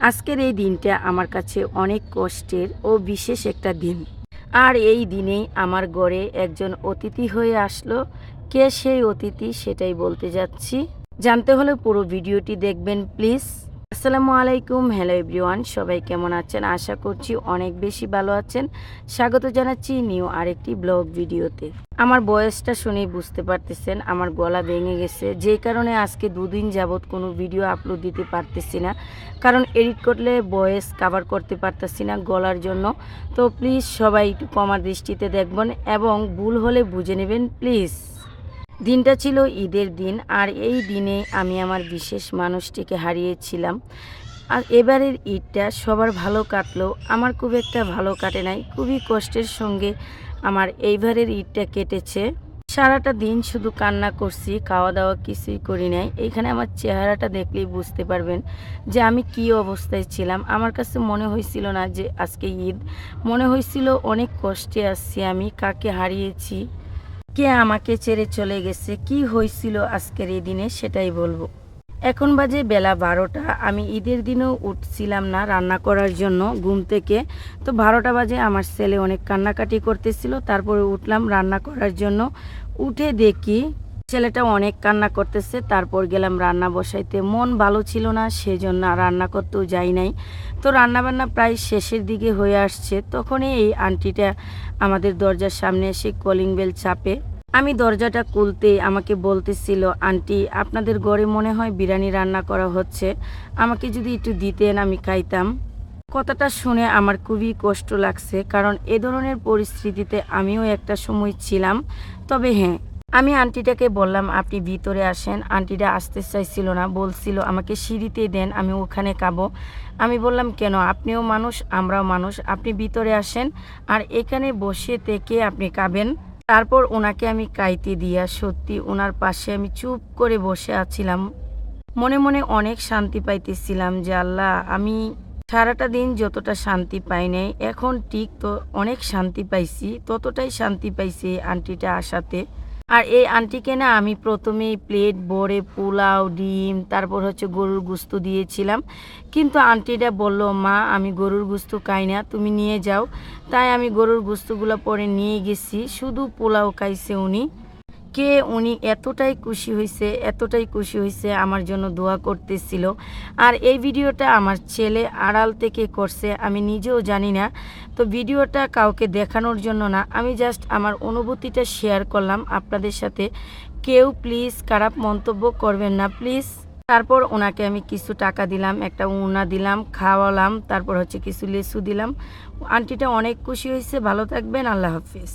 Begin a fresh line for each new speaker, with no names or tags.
আজকের এই দিনটা আমার কাছে অনেক কষ্টের ও বিশেষ একটা দিন। আর এই দিনেই আমার গড়ে একজন অতিথি হয়ে আসলো। কে সেই অতিথি সেটাই বলতে যাচ্ছি। জানতে হলে পুরো ভিডিওটি দেখবেন, প্লিজ। আসসালামু আলাইকুম। হ্যালো এভরিওয়ান, সবাই কেমন আছেন? আশা করছি অনেক বেশি ভালো আছেন। স্বাগত জানাচ্ছি নিউ আরেকটি ব্লগ ভিডিওতে। আমার বয়সটা শুনেই বুঝতে পারতেছেন, আমার গলা ভেঙে গেছে। যে কারণে আজকে দুদিন যাবৎ কোনো ভিডিও আপলোড দিতে পারতেছি না। কারণ এডিট করলে ভয়েস কাভার করতে পারতেছি না গলার জন্য। তো প্লিজ সবাই একটু কমা দৃষ্টিতে দেখবেন এবং ভুল হলে বুঝে নেবেন, প্লিজ। দিনটা ছিল ঈদের দিন, আর এই দিনে আমি আমার বিশেষ মানুষটিকে হারিয়েছিলাম। আর এবারের ঈদটা সবার ভালো কাটলো আমার খুব একটা ভালো কাটে নাই। খুবই কষ্টের সঙ্গে আমার এইবারের ঈদটা কেটেছে। সারাটা দিন শুধু কান্না করছি খাওয়া দাওয়া কিছুই করি নাই। এইখানে আমার চেহারাটা দেখলেই বুঝতে পারবেন যে আমি কি অবস্থায় ছিলাম। আমার কাছে মনে হয়েছিল না যে আজকে ঈদ। মনে হয়েছিল অনেক কষ্টে আসছি আমি, কাকে হারিয়েছি কে আমাকে ছেড়ে চলে গেছে? কি হয়েছিল আজকের এই দিনে সেটাই বলব। এখন বাজে বেলা বারোটা। আমি ঈদের দিনেও উঠছিলাম না রান্না করার জন্য ঘুম থেকে। তো বারোটা বাজে আমার ছেলে অনেক কান্নাকাটি করতেছিল। তারপরে উঠলাম রান্না করার জন্য। উঠে দেখি ছেলেটা অনেক কান্না করতেছে, তারপর গেলাম রান্না বসাইতে। মন ভালো ছিল না, সেজন্য রান্না করতেও যাই নাই। তো রান্নাবান্না প্রায় শেষের দিকে হয়ে আসছে। তখনই এই আন্টিটা আমাদের দরজার সামনে এসে কলিং বেল চাপে, আমি দরজাটা খুলতে আমাকে বলতেছিল, আন্টি, আপনাদের ঘরে মনে হয় বিরিয়ানি রান্না করা হচ্ছে, আমাকে যদি একটু দিতেন আমি খাইতাম। কথাটা শুনে আমার খুবই কষ্ট লাগছে, কারণ এ ধরনের পরিস্থিতিতে আমিও একটা সময় ছিলাম। তবে হ্যাঁ আমি আন্টিটাকে বললাম, আপনি ভিতরে আসেন। আন্টিটা আসতে চাইছিল না, বলছিল, আমাকে সিঁড়িতে দেন, আমি ওখানে খাব। আমি বললাম, কেন? আপনিও মানুষ, আমরাও মানুষ। আপনি ভিতরে আসেন আর এখানে বসে থেকে আপনি খাবেন। তারপর ওনাকে আমি কাইতে দিয়া সত্যি ওনার পাশে আমি চুপ করে বসে আছিলাম। মনে মনে অনেক শান্তি পাইতেছিলাম যে, আল্লাহ, আমি সারাটা দিন যতটা শান্তি পাই নাই, এখন ঠিক তো অনেক শান্তি পাইছি, ততটাই শান্তি পাইছি আন্টিটা আসাতে। আর এই আন্টিকে না আমি প্রথমেই প্লেট ভরে পোলাও, ডিম, তারপর হচ্ছে গরুর গুস্ত দিয়েছিলাম। কিন্তু আন্টিটা বলল, মা, আমি গরুর গুস্ত খাই না, তুমি নিয়ে যাও। তাই আমি গরুর গুস্তগুলো পরে নিয়ে গেছি। শুধু পোলাও খাইছে উনি। কে উনি এতটাই খুশি হয়েছে এতটাই খুশি হয়েছে আমার জন্য দোয়া করতেছিল। আর এই ভিডিওটা আমার ছেলে আড়াল থেকে করছে, আমি নিজেও জানি না। তো ভিডিওটা কাউকে দেখানোর জন্য না, আমি জাস্ট আমার অনুভূতিটা শেয়ার করলাম আপনাদের সাথে। কেউ প্লিজ খারাপ মন্তব্য করবেন না প্লিজ তারপর ওনাকে আমি কিছু টাকা দিলাম, একটা উনা দিলাম, খাওয়ালাম, তারপর হচ্ছে কিছু লেসু দিলাম। আন্টিটা অনেক খুশি হয়েছে ভালো থাকবেন, আল্লাহ হাফিজ।